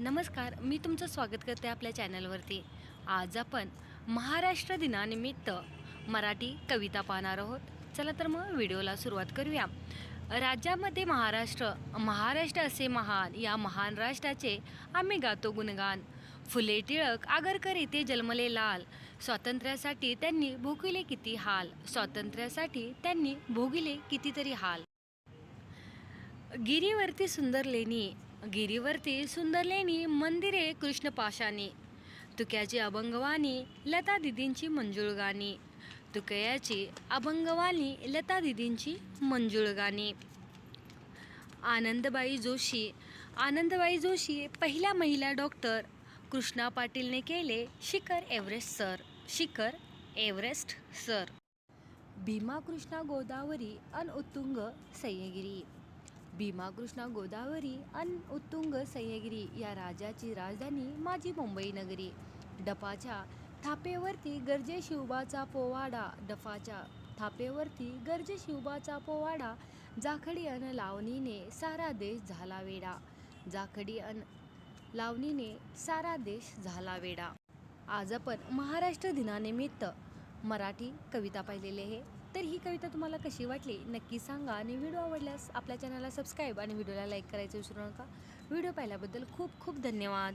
नमस्कार मी तुमचं स्वागत करते आपल्या चॅनलवरती. आज आपण महाराष्ट्र दिनानिमित्त मराठी कविता पाहणार आहोत. चला तर मग व्हिडिओला सुरुवात करूया. राज्यामध्ये महाराष्ट्र महाराष्ट्र असे महान या महान राष्ट्राचे आम्ही गातो गुणगान. फुले टिळक आगरकर येथे जन्मले लाल. स्वातंत्र्यासाठी त्यांनी भोगिले किती हाल. स्वातंत्र्यासाठी त्यांनी भोगिले कितीतरी हाल. गिरीवरती सुंदर लेणी गिरीवरती सुंदर लेणी मंदिरे कृष्णपाशाने तुक्याची अभंगवाणी लता दिदींची मंजुळ गाणी तुकयाची अभंगवाणी लता दिदींची मंजुळ गाणी आनंदबाई जोशी आनंदबाई जोशी पहिल्या महिला डॉक्टर कृष्णा पाटीलने केले शिखर एव्हरेस्ट सर शिखर एव्हरेस्ट सर. भीमा कृष्णा गोदावरी अन उत्तुंग सह्यगिरी. भीमा कृष्णा गोदावरी अन उत्तुंग सह्यागिरी या राजाची राजधानी माझी मुंबई नगरी. डफाच्या थापेवरती गरजे शिवबाचा पोवाडा डफाच्या थापेवरती गरजे शिवबाचा पोवाडा जाखडी अन लावणीने सारा देश झाला वेडा. जाखडी अन लावणीने सारा देश झाला वेडा. आज आपण महाराष्ट्र दिनानिमित्त मराठी कविता पाहिलेली आहे. तर ही कविता तुम्हाला कशी वाटली? नक्की सांगा आणि व्हिडिओ आवडल्यास आपल्या चॅनलला सबस्क्राईब आणि व्हिडिओला लाईक करायचं विसरू नका. व्हिडिओ पाहिल्याबद्दल खूप खूप धन्यवाद.